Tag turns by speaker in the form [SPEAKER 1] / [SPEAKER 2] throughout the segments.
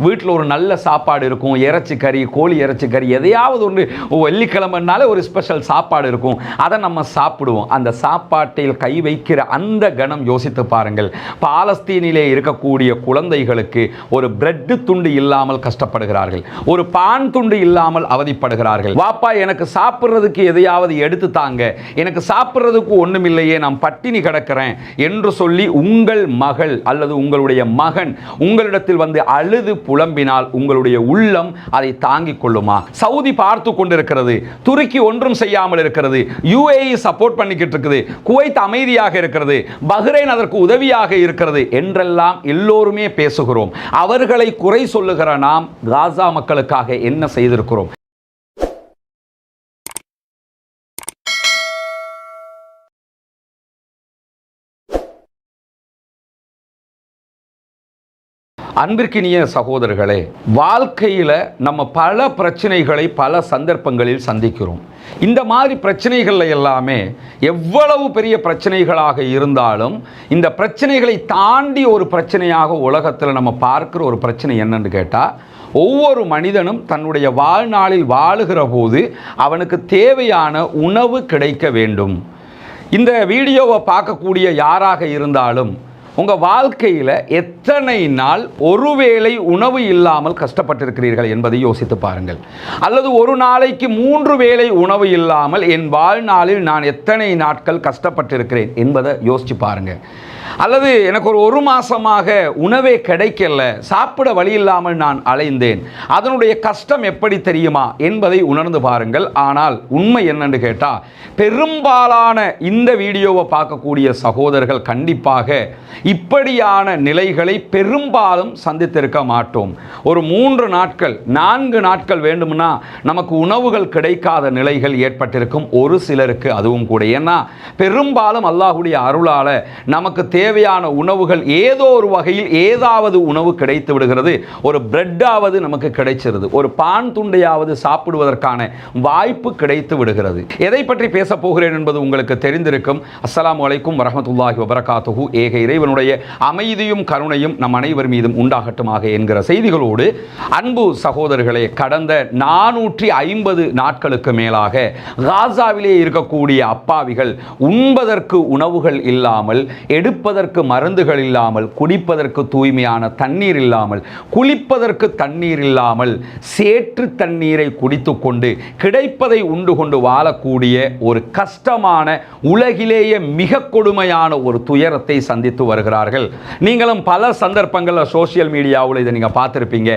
[SPEAKER 1] வீட்டில் ஒரு நல்ல சாப்பாடு இருக்கும் இறைச்சி கறி கோழி இறைச்சி கறி எதையாவது ஒன்று வெள்ளிக்கிழமைனாலே ஒரு ஸ்பெஷல் சாப்பாடு இருக்கும். அதை நம்ம சாப்பிடுவோம். அந்த சாப்பாட்டில் கை வைக்கிற அந்த கணம் யோசித்து பாருங்கள். பாலஸ்தீனிலே இருக்கக்கூடிய குழந்தைகளுக்கு ஒரு பிரெட்டு துண்டு இல்லாமல் கஷ்டப்படுகிறார்கள். ஒரு பான் துண்டு இல்லாமல் அவதிப்படுகிறார்கள். வாப்பா எனக்கு சாப்பிட்றதுக்கு எதையாவது எடுத்து தாங்க. எனக்கு சாப்பிட்றதுக்கு ஒன்றுமில்லையே நான் பட்டினி கிடக்கிறேன் என்று சொல்லி உங்கள் மகள் அல்லது உங்களுடைய மகன் உங்களிடத்தில் வந்து அழுது புலம்பினால் உங்களுடைய உள்ளம் அதை தாங்கிக் கொள்ளுமா? சவுதி பார்த்து கொண்டிருக்கிறது துருக்கி ஒன்றும் செய்யாமல் இருக்கிறது யுஏஇ சப்போர்ட் பண்ணிக்கிட்டு இருக்குது குவைத் அமைதியாக இருக்கிறது பஹ்ரைன் அதற்கு உதவியாக இருக்கிறது என்றெல்லாம் எல்லோருமே பேசுகிறோம். அவர்களை குறை சொல்லுகிற நாம் காசா மக்களுக்காக என்ன செய்திருக்கிறோம்? அன்பிற்கினிய சகோதரர்களே வாழ்க்கையில் நம்ம பல பிரச்சனைகளை பல சந்தர்ப்பங்களில் சந்திக்கிறோம். இந்த மாதிரி பிரச்சனைகளில் எல்லாமே எவ்வளவு பெரிய பிரச்சனைகளாக இருந்தாலும் இந்த பிரச்சனைகளை தாண்டி ஒரு பிரச்சனையாக உலகத்தில் நம்ம பார்க்குற ஒரு பிரச்சனை என்னன்னு கேட்டால் ஒவ்வொரு மனிதனும் தன்னுடைய வாழ்நாளில் வாழுகிற போது அவனுக்கு தேவையான உணவு கிடைக்க வேண்டும். இந்த வீடியோவை பார்க்கக்கூடிய யாராக இருந்தாலும் உங்கள் வாழ்க்கையில் எத்தனை நாள் ஒருவேளை உணவு இல்லாமல் கஷ்டப்பட்டிருக்கிறீர்கள் என்பதை யோசித்து பாருங்கள். அல்லது ஒரு நாளைக்கு மூன்று வேளை உணவு இல்லாமல் என் வாழ்நாளில் நான் எத்தனை நாட்கள் கஷ்டப்பட்டிருக்கிறேன் என்பதை யோசித்து பாருங்கள் அல்லது எனக்கு ஒரு ஒரு மாசமாக உணவே கிடைக்கல சாப்பிட வழி இல்லாமல் நான் அலைந்தேன். அதனுடைய கஷ்டம் எப்படி தெரியுமா என்பதை உணர்ந்து பாருங்கள். ஆனால் உண்மை என்னன்னு கேட்டால் பெரும்பாலான இந்த வீடியோவை பார்க்கக்கூடிய சகோதரர்கள் கண்டிப்பாக இப்படியான நிலைகளை பெரும்பாலும் சந்தித்திருக்க மாட்டோம். ஒரு மூன்று நாட்கள் நான்கு நாட்கள் வேண்டும்னா நமக்கு உணவுகள் கிடைக்காத நிலைகள் ஏற்பட்டிருக்கும் ஒரு சிலருக்கு அதுவும் கூட. ஏன்னா பெரும்பாலும் அல்லாஹுடைய அருளால் நமக்கு தேவையான உணவுகள் ஏதோ ஒரு வகையில் ஏதாவது உணவு கிடைத்து விடுகிறது. ஒரு பிரெட்டாவது நமக்கு கிடைச்சிருது. ஒரு பான் துண்டையாவது சாப்பிடுவதற்கான வாய்ப்பு கிடைத்து விடுகிறது. எதை பற்றி பேசப் போகிறேன் என்பது உங்களுக்கு தெரிந்திருக்கும். அஸ்லாம் அலைக்கும் வரமத்துல்லாஹி வபரகாத்துஹு. ஏக இறைவனுடைய அமைதியும் கருணையும் நம் அனைவர் மீதும் உண்டாகட்டுமாக என்கிற செய்திகளோடு அன்பு சகோதரர்களே கடந்த நானூற்றி ஐம்பது நாட்களுக்கு மேலாக காசாவிலே இருக்கக்கூடிய அப்பாவிகள் உண்பதற்கு உணவுகள் இல்லாமல் எடுப்பதற்கு மருந்துகள் இல்லாமல் குடிப்பதற்கு தூய்மையான தண்ணீர் இல்லாமல் குளிப்பதற்கு தண்ணீர் இல்லாமல் சேற்று தண்ணீரை குடித்து கொண்டு கிடைப்பதை உண்டு கொண்டு வாழக்கூடிய ஒரு கஷ்டமான உலகிலேயே மிக கொடுமையான ஒரு துயரத்தை சந்தித்து வருகிறார்கள். நீங்களும் பல சந்தர்ப்பங்களில் சோசியல் மீடியாவில் இதை நீங்கள் பார்த்துருப்பீங்க.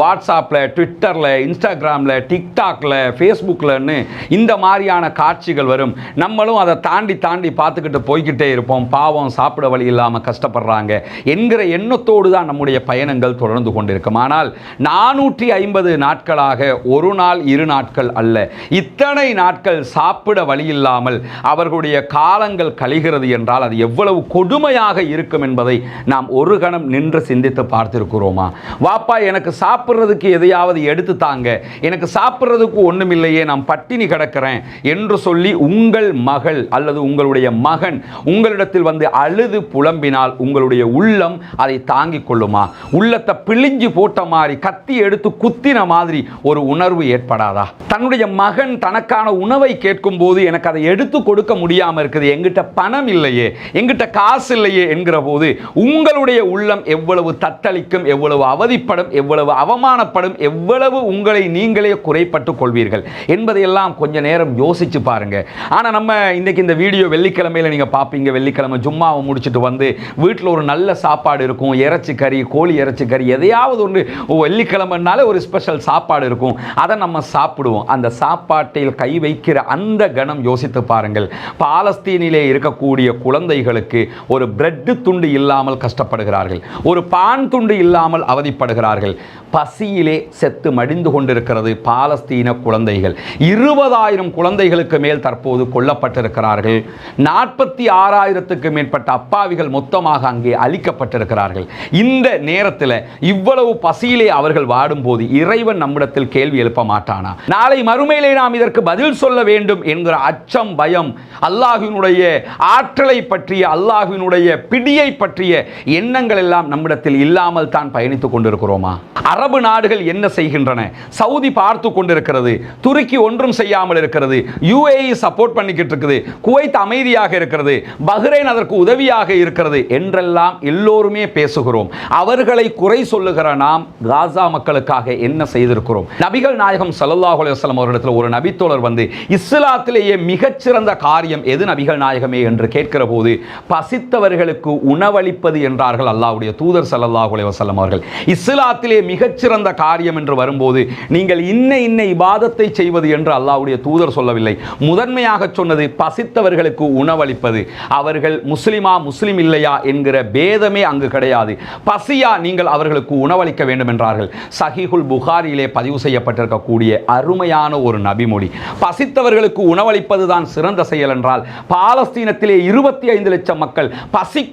[SPEAKER 1] வாட்ஸ்அப்பில் ட்விட்டரில் இன்ஸ்டாகிராமில் டிக்டாக்ல ஃபேஸ்புக்கில்னு இந்த மாதிரியான காட்சிகள் வரும். நம்மளும் அதை தாண்டி தாண்டி பார்த்துக்கிட்டு போய்கிட்டே இருப்போம். பாவம் சாப்பிட வழி இல்லாமல் கஷ்டப்படுறாங்க என்கிற எண்ணத்தோடு தான் நம்முடைய பயணங்கள் தொடர்ந்து கொண்டிருக்கும். ஆனால் நானூற்றி ஐம்பது நாட்களாக ஒரு நாள் இரு நாட்கள் அல்ல இத்தனை நாட்கள் சாப்பிட வழி இல்லாமல் அவர்களுடைய காலங்கள் கழிகிறது என்றால் அது எவ்வளவு கொடுமையாக இருக்கும் என்பதை நாம் ஒரு கணம் நின்று சிந்தித்து பார்த்திருக்கிறோமா? வாப்பா எனக்கு சாப்பிட்றதுக்கு எதையாவது எடுத்து தாங்க. எனக்கு சாப்பிட்றதுக்கு ஒன்றுமில்லையே நான் பட்டினி கிடக்கிறேன் என்று சொல்லி உங்கள் மகள் அல்லது உங்களுடைய மகன் உங்களிடத்தில் வந்து அழுது புலம்பினால் உங்களுடைய உள்ளம் அதை தாங்கிக் கொள்ளுமா? உள்ளத்தை பிழிஞ்சு போட்ட மாதிரி கத்தி எடுத்து குத்தின மாதிரி ஒரு உணர்வு ஏற்படாதா? தன்னுடைய மகன் தனக்கான உணவை கேட்கும் போது எனக்கு அதை எடுத்து கொடுக்க முடியாமல் இருக்குது. எங்கிட்ட பணம் இல்லையே எங்கிட்ட காசு இல்லையே என்கிற போது உங்களுடைய உள்ளம் எவ்வளவு தத்தளிக்கும் எவ்வளவு அவதிப்படும் எவ்வளவு அவமானப்படும் எவ்வளவு உங்களை நீங்களே குறைப்பட்டு கொள்வீர்கள் என்பதையெல்லாம் கொஞ்ச நேரம் யோசிச்சு பாருங்க. ஆனால் நம்ம இன்னைக்கு இந்த வீடியோ வெள்ளிக்கிழமையில நீங்க பார்ப்பீங்க. வெள்ளிக்கிழமை ஜும்மாவை முடிச்சு முடிச்சுட்டு வந்து வீட்டில் ஒரு நல்ல சாப்பாடு இருக்கும். இறைச்சி கறி கோழி இறைச்சி கறி எதையாவது ஒன்று வெள்ளிக்கிழமைனாலே ஒரு ஸ்பெஷல் சாப்பாடு இருக்கும். அதை நம்ம சாப்பிடுவோம். அந்த சாப்பாட்டில் கை வைக்கிற அந்த கணம் யோசித்து பாருங்கள். பாலஸ்தீனிலே இருக்கக்கூடிய குழந்தைகளுக்கு ஒரு பிரெட்டு துண்டு இல்லாமல் கஷ்டப்படுகிறார்கள். ஒரு பான் துண்டு இல்லாமல் அவதிப்படுகிறார்கள். பசியிலே செத்து மடிந்து கொண்டிருக்கிறது பாலஸ்தீன குழந்தைகள். இருபதாயிரம் குழந்தைகளுக்கு மேல் தற்போது கொல்லப்பட்டிருக்கிறார்கள். நாற்பத்தி ஆறாயிரத்துக்கு மேற்பட்ட அப்பா அப்பாவிகள் மொத்தமாக அங்கே அழிக்கப்பட்டிருக்கிறார்கள். இந்த நேரத்தில் இவ்வளவு பசியிலே அவர்கள் வாடும்போது இறைவன் நம்மிடத்தில் கேள்வி எழுப்ப மாட்டானா? நாளை மறுமையிலே நாம் இதற்கு பதில் சொல்ல வேண்டும் என்கிற அச்சம் பயம் அல்லாஹினுடைய ஆற்றலை பற்றிய அல்லாஹினுடைய பிடியை பற்றிய எண்ணங்கள் எல்லாம் நம்மிடத்தில் இல்லாமல் தான் பயணித்துக் கொண்டிருக்கிறோமா? அரபு நாடுகள் என்ன செய்கின்றன? சவுதி பார்த்து கொண்டிருக்கிறது துருக்கி ஒன்றும் செய்யாமல் இருக்கிறது யுஏஇ சப்போர்ட் பண்ணிக்கிட்டு இருக்குது குவைத் அமைதியாக இருக்கிறது பஹ்ரைன் அதற்கு உதவியாக இருக்கிறது என்றெல்லாம் எல்லோருமே பேசுகிறோம். அவர்களை குறை சொல்லுகிற நாம் காசா மக்களுக்காக என்ன செய்திருக்கிறோம்? நபிகள் நாயகம் ஸல்லல்லாஹு அலுவலம் அவரிடத்தில் ஒரு நபித்தோழர் வந்து இஸ்லாத்திலேயே மிகச்சிறந்த காரியம் எது நபிகள் நாயகமே என்று கேட்கிற போது பசித்தவர்களுக்கு உணவளிப்பது என்றார்கள் அல்லாவுடைய தூதர் ஸல்லல்லாஹு அலுவலம் அவர்கள். இஸ்லாத்திலே மிகச்சிறந்த காரியம் என்று வரும்போது நீங்கள் இன்ன இன்ன இபாதத்தை செய்வது என்று அல்லாவுடைய தூதர் சொல்லவில்லை. முதன்மையாக சொன்னது பசித்தவர்களுக்கு உணவளிப்பது. அவர்கள் முஸ்லிமா முஸ்லிம் இல்லையா என்கிற பேதமே அங்கு கிடையாது. பசியா நீங்கள் அவர்களுக்கு உணவளிக்க வேண்டும் என்றார்கள் சஹிஹுல் புகாரியிலே பதிவு செய்யப்பட்டிருக்கக்கூடிய அருமையான ஒரு நபிமொழி. பசித்தவர்களுக்கு உணவளிப்பது தான் சிறந்த செயல் என்றால் பாலஸ்தீனத்திலே இருபத்தி ஐந்து லட்சம் மக்கள் பசி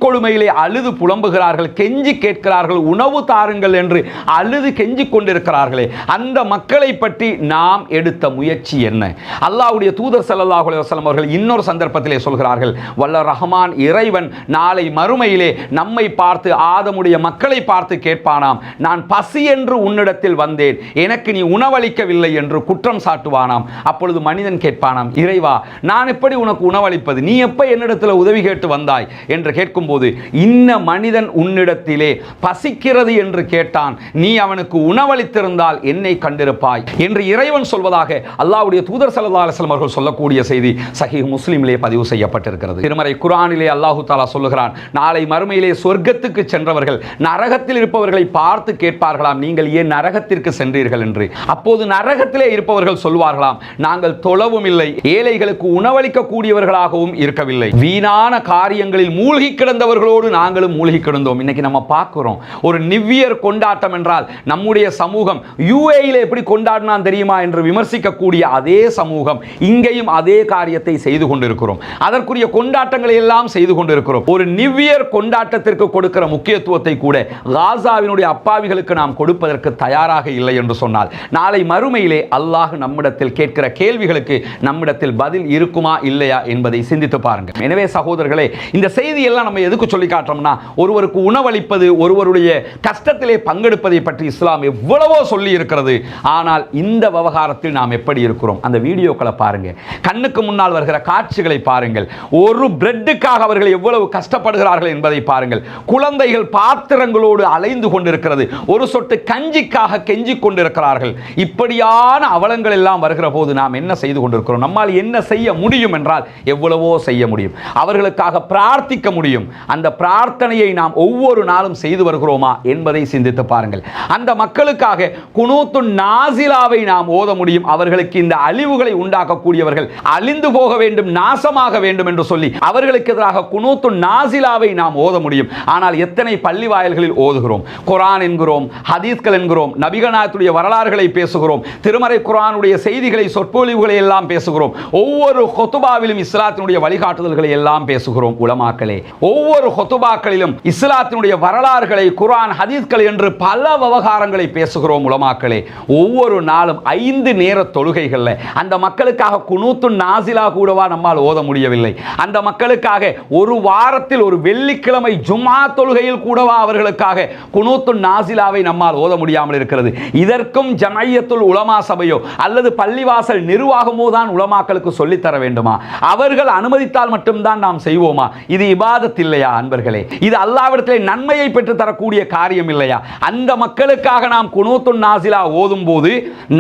[SPEAKER 1] அழுது புலம்புகிறார்கள் கெஞ்சி கேட்கிறார்கள் உணவு தாருங்கள் என்று அழுது கெஞ்சி கொண்டிருக்கிறார்களே. அந்த மக்களை பற்றி நாம் எடுத்த முயற்சி என்ன? அல்லாவுடைய தூதர் சல்லாஹ் அலுவலம் அவர்கள் இன்னொரு சந்தர்ப்பத்திலே சொல்கிறார்கள் வல்ல ரஹ்மான் இறைவன் நாளை மறுமையிலே நம்மை பார்த்து ஆதமுடைய மக்களை பார்த்து கேட்பானாம். நான் பசி என்று உன்னிடத்தில் வந்தேன். எனக்கு நீ உணவளிக்கவில்லை என்று குற்றம் சாட்டுவானாம். அப்பொழுது மனிதன் கேட்பானாம் இறைவா நான் எப்படி உனக்கு உணவளிப்பது? நீ எப்ப என்னிடத்தில் உதவி கேட்டு வந்தாய்? என்று கேட்கும்போது இன்ன மனிதன் உன்னிடத்திலே பசிக்கிறது என்று கேட்டான். நீ அவனுக்கு உணவளித்திருந்தால் என்னை கண்டிருப்பாய். என்று இறைவன் சொல்வதாக அல்லாவுடைய தூதர் ஸல்லல்லாஹு அவர்கள் சொல்லக்கூடிய செய்தி சஹி முஸ்லீமிலே பதிவு செய்யப்பட்டிருக்கிறது. திருமறை குரானிலே அல்லாஹு தாலா சொல்லுகிறான். நாளை மறுமையிலே சொர்க்கத்துக்கு சென்றவர்கள் நரகத்தில் இருப்பவர்களை பார்த்து கேட்பார்களாம். நீங்கள் ஏன் நரகத்திற்கு சென்றீர்கள் என்று? அப்போது நரகத்திலே இருப்பவர்கள் சொல்வார்களாம் நாங்கள் தொழவும் இல்லை ஏழைகளுக்கு உணவளிக்க கூடியவர்களாகவும் இருக்கவில்லை. வீணான காரியங்களில் மூழ்கி கிடந்தவர்களோடு நாங்களும் மூழ்கி கிடந்தோம். இன்னைக்கு நம்ம பார்க்கிறோம் ஒரு நிவ்வியர் கொண்டாட்டம் என்றால் நம்முடைய சமூகம் யூஏயில் எப்படி கொண்டாடினான் தெரியுமா என்று விமர்சிக்கக்கூடிய அதே சமூகம் இங்கேயும் அதே காரியத்தை செய்து கொண்டிருக்கிறோம். அதற்குரிய கொண்டாட்டங்களை எல்லாம் செய்து கொண்டிருக்கிறோம். ஒரு நிவ்யர் கொண்டாட்டத்திற்கு கொடுக்கிற முக்கியத்துவத்தை கூட காசாவினுடைய அப்பாவிகளுக்கு நாம் கொடுப்பதற்கு தயாராக இல்லை என்று சொன்னால். நாளை மறுமையிலே அல்லாஹ் நம்மிடத்தில் கேட்கிற கேள்விகளுக்கு நம்மிடத்தில் பதில் இருக்குமா இல்லையா என்பதை சிந்தித்து பாருங்க எனவே சகோதரர்களே இந்த செய்தியெல்லாம் நம்ம எதுக்கு சொல்லி காட்டுறோம்னா ஒருவருக்கு உணவளிப்பது ஒருவருடைய கஷ்டத்திலே பங்கெடுப்பதை பற்றி இஸ்லாம் எவ்வளவோ சொல்லி இருக்கிறது. ஆனால் இந்த விவகாரத்தில் நாம் எப்படி இருக்கிறோம்? அந்த வீடியோக்களை பாருங்க கண்ணுக்கு முன்னால் வருகிற காட்சிகளை பாருங்கள். ஒரு பிரெட்டுக்காக அவர்கள் எவ்வளவு கஷ்டப்படுகிறார்கள் என்பதை பாருங்கள். குழந்தைகள் பாத்திரங்களோடு அலைந்து கொண்டிருக்கிறது. ஒரு சொட்டு கஞ்சிக்காக கெஞ்சி கொண்டிருக்கிறார்கள். இப்படியான அவலங்கள் எல்லாம் வருகிற போது நாம் என்ன செய்து கொண்டிருக்கிறோம்? நம்மால் என்ன செய்ய முடியும் என்றால் எவ்வளவோ செய்ய முடியும். அவர்களுக்காக பிரார்த்திக்க முடியும். அந்த பிரார்த்தனையை நாம் ஒவ்வொரு நாளும் செய்து வருகிறோமா என்பதை சிந்தித்து பாருங்கள். அந்த மக்களுக்காக குனூத்து நாசிலாவை நாம் ஓத முடியும். அவர்களுக்கு இந்த அழிவுகளை உண்டாக்கக்கூடியவர்கள் அழிந்து போக வேண்டும் நாசமாக வேண்டும் என்று சொல்லி அவர்களுக்கு எதிராக குனூத்து நாசிலாவை நாம் ஓத முடியும். ஆனால் எத்தனை பள்ளி வாயில்களில் ஓதுகிறோம்? குரான் என்கிறோம் ஹதீஸ்கள் என்கிறோம் நபிகநாயகத்துடைய வரலாறுகளை பேசுகிறோம் திருமறை குரானுடைய செய்திகளை சொற்பொழிவுகளை எல்லாம் பேசுகிறோம். ஒவ்வொரு கொத்துபாவிலும் இஸ்லாத்தினுடைய வழிகாட்டுதல்களை எல்லாம் பேசுகிறோம் உலமாக்களே. ஒவ்வொரு கொத்துபாக்களிலும் இஸ்லாத்தினுடைய வரலாறுகளை குரான் ஹதீஸ்கள் என்று பல விவகாரங்களை பேசுகிறோம் உலமாக்களே. ஒவ்வொரு நாளும் ஐந்து நேர தொழுகைகளில் அந்த மக்களுக்காக குனூத்து நாசிலா கூடவா நம்மால் ஓத முடியவில்லை. அந்த மக்களுக்காக ஒரு வார வாரத்தில் ஒரு வெள்ளிக்கிழமை ஜுமா தொழுகையில் கூடவா அவர்களுக்காக குனூத்து நாசிலாவை நம்மால் ஓத முடியாமல் இருக்கிறது. இதற்கும் ஜமையத்துள் உலமா சபையோ அல்லது பள்ளிவாசல் நிர்வாகமோ தான் உலமாக்களுக்கு சொல்லித்தர வேண்டுமா? அவர்கள் அனுமதித்தால் மட்டும்தான் நாம் செய்வோமா? இது இபாதத் இல்லையா அன்பர்களே? இது அல்லாவிடத்திலே நன்மையை பெற்று தரக்கூடிய காரியம் இல்லையா? அந்த மக்களுக்காக நாம் குனூத்து நாசிலா ஓதும் போது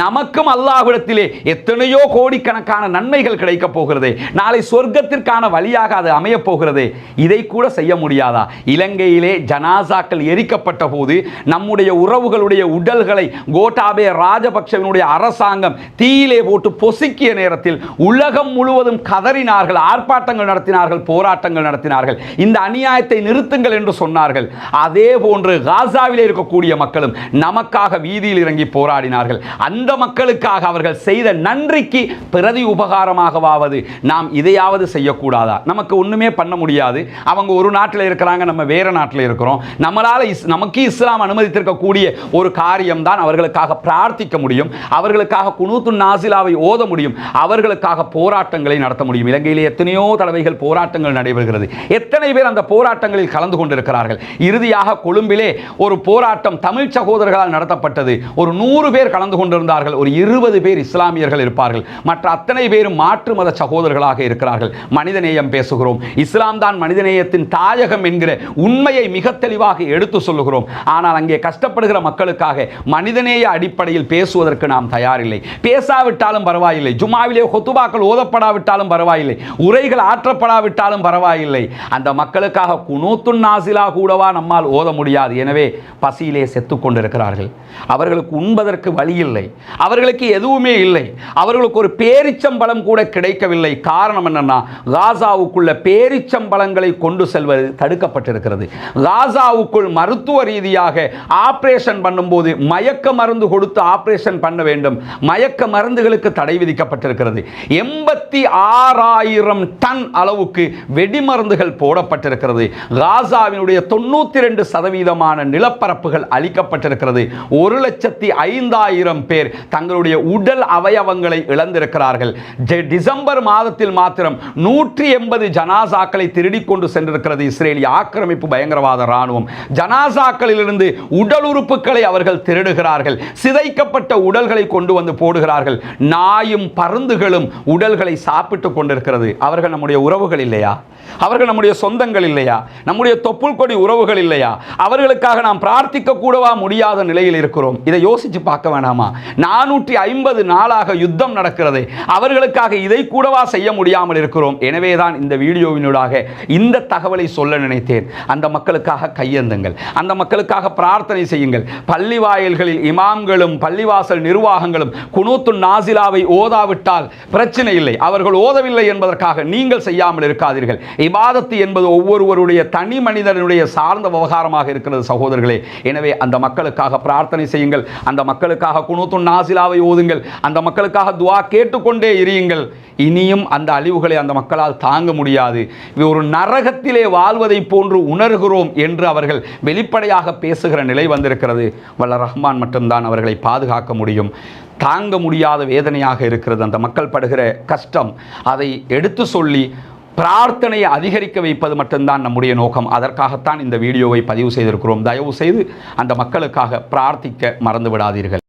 [SPEAKER 1] நமக்கும் அல்லாஹ்விடத்திலே எத்தனையோ கோடிக்கணக்கான நன்மைகள் கிடைக்கப் போகிறதே. நாளை சொர்க்கத்திற்கான வழியாக அது அமையப் போகிறது. இதை கூட செய்ய முடியாதா? இலங்கையிலே ஜனாசாக்கள் எரிக்கப்பட்ட போது நம்முடைய உறவுகளுடைய உடல்களை கோட்டாபே ராஜபக்சவினுடைய அரசாங்கம் தீயிலே போட்டு பொசுக்கிய நேரத்தில் உலகம் முழுவதும் கதறினார்கள் ஆர்ப்பாட்டங்கள் நடத்தினார்கள் போராட்டங்கள் நடத்தினார்கள். இந்த அநியாயத்தை நிறுத்துங்கள் என்று சொன்னார்கள். அதே போன்று காசாவிலே இருக்கக்கூடிய மக்களும் நமக்காக வீதியில் இறங்கி போராடினார்கள். அந்த மக்களுக்காக அவர்கள் செய்த நன்றிக்கு பிரதி உபகாரமாகவாவது நாம் இதையாவது செய்யக்கூடாதா? நமக்கு ஒண்ணுமே பண்ண முடியாது. அவங்க ஒரு நாட்டில் இருக்கிறாங்க நம்ம வேறு நாட்டில் இருக்கிறோம். நம்மளால் இஸ் நமக்கு இஸ்லாம் அனுமதித்திருக்கக்கூடிய ஒரு காரியம் தான் அவர்களுக்காக பிரார்த்திக்க முடியும். அவர்களுக்காக குனூத்து நாசிலாவை ஓத முடியும். அவர்களுக்காக போராட்டங்களை நடத்த முடியும். இலங்கையில் எத்தனையோ தடவைகள் போராட்டங்கள் நடைபெறுகிறது. எத்தனை பேர் அந்த போராட்டங்களில் கலந்து கொண்டிருக்கிறார்கள்? இறுதியாக கொழும்பிலே ஒரு போராட்டம் தமிழ் சகோதரர்களால் நடத்தப்பட்டது. ஒரு நூறு பேர் கலந்து கொண்டிருந்தார்கள். ஒரு இருபது பேர் இஸ்லாமியர்கள் இருப்பார்கள். மற்ற அத்தனை பேரும் மாற்று மத சகோதரர்களாக இருக்கிறார்கள். மனிதநேயம் பேசுகிறோம். இஸ்லாம் தான் மனிதநேயத்தின் தாயகம் என்கிற உண்மையை மிக தெளிவாக எடுத்து சொல்லுகிறோம். ஆனால் அங்கே கஷ்டப்படுகிற மக்களுக்காக மனிதநேய அடிப்படையில் பேசுவதற்கு நாம் தயாரில்லை. பேசாவிட்டாலும் பரவாயில்லை. ஜுமாவிலே கொத்துபாக்கள் ஓதப்படாவிட்டாலும் பரவாயில்லை. உரைகள் ஆற்றப்படாவிட்டாலும் பரவாயில்லை. அந்த மக்களுக்காக குனூத்துன் நாசிலா கூடவா நம்மால் ஓத முடியாது. எனவே பசியிலே செத்துக் கொண்டிருக்கிறார்கள். அவர்களுக்கு உண்பதற்கு வழி இல்லை அவர்களுக்கு எதுவுமே இல்லை. அவர்களுக்கு ஒரு பேரிச்சம்பழம் கூட கிடைக்கவில்லை. காரணம் என்னன்னா காசாவுக்குள்ள பேரிச்சம்பழங்களை கொண்டு செல்வது தடுக்கப்பட்டிருக்கிறது. காசாவுக்குள் மருத்துவ ரீதியாக ஆப்ரேஷன் பண்ணும்போது மயக்க மருந்து கொடுத்து ஆப்ரேஷன் பண்ண வேண்டும். மயக்க மருந்துகளுக்கு தடை விதிக்கப்பட்டிருக்கிறது. எண்பத்தி ஆறாயிரம் டன் அளவுக்கு வெடிமருந்துகள் போடப்பட்டிருக்கிறது. காசாவினுடைய தொண்ணூற்றி ரெண்டு சதவீதமான நிலப்பரப்புகள் அளிக்கப்பட்டிருக்கிறது ஒரு லட்சத்தி ஐந்தாயிரம் பேர் தங்களுடைய உடல் அவயவங்களை இழந்திருக்கிறார்கள். டிசம்பர் மாதத்தில் மாத்திரம் நூற்றி எண்பது ஜனாசாக்களை திருடிக் கொண்டு சென்றிருக்கிறது இஸ்ரேலிய ஆக்கிரமிப்பு பயங்கரவாத ராணுவம் ஜனாசாக்களிலிருந்து உடல் உறுப்புகளை அவர்கள் திருடுகிறார்கள். சிதைக்கப்பட்ட உடல்களை கொண்டு வந்து போடுகிறார்கள். நாயும் பருந்துகளும் உடல்களை சாப்பிட்டு கொண்டிருக்கிறது. அவர்கள் நம்முடைய உறவுகள் இல்லையா? அவர்கள் நம்முடைய சொந்தங்கள் இல்லையா? நம்முடைய தொப்புள் கொடி உறவுகள் இல்லையா? அவர்களுக்காக நாம் பிரார்த்திக்க கூடவா முடியாத நிலையில் இருக்கிறோம். இதை யோசிச்சு பார்க்க வேணாமா? நானூற்றி ஐம்பது நாளாக யுத்தம் நடக்கிறது. அவர்களுக்காக இதை கூடவா செய்ய முடியாமல் இருக்கிறோம். எனவேதான் இந்த வீடியோவினூடாக இந்த தகவலை சொல்ல நினைத்தேன். அந்த மக்களுக்காக கையெழுந்துங்கள் அந்த மக்களுக்காக பிரார்த்தனை செய்யுங்கள். பள்ளி வாயில்களில் இமாம்களும் பள்ளிவாசல் நிர்வாகங்களும் குனூத்து நாசிலாவை ஓதாவிட்டால் பிரச்சனை இல்லை. அவர்கள் ஓதவில்லை என்பதற்காக நீங்கள் செய்யாமல் இருக்காதீர்கள். இபாதத்து என்பது ஒவ்வொருவருடைய தனி மனிதனுடைய சார்ந்த விவகாரமாக இருக்கிறது சகோதரர்களே. எனவே அந்த மக்களுக்காக பிரார்த்தனை செய்யுங்கள். அந்த மக்களுக்காக குனூத்து நாசிலாவை ஓதுங்கள். அந்த மக்களுக்காக துவா கேட்டுக்கொண்டே இருங்கள் இனியும் அந்த அழிவுகளை அந்த மக்களால் தாங்க முடியாது. ஒரு நர நரகத்திலே வாழ்வதை போன்று உணர்கிறோம் என்று அவர்கள் வெளிப்படையாக பேசுகிற நிலை வந்திருக்கிறது. வல்ல ரஹ்மான் மட்டும்தான் அவர்களை பாதுகாக்க முடியும். தாங்க முடியாத வேதனையாக இருக்கிறது. அந்த மக்கள் படுகிற கஷ்டம் அதை எடுத்து சொல்லி பிரார்த்தனையை அதிகரிக்க வைப்பது மட்டும்தான் நம்முடைய நோக்கம். அதற்காகத்தான் இந்த வீடியோவை பதிவு செய்திருக்கிறோம். தயவு செய்து அந்த மக்களுக்காக பிரார்த்திக்க மறந்து விடாதீர்கள்.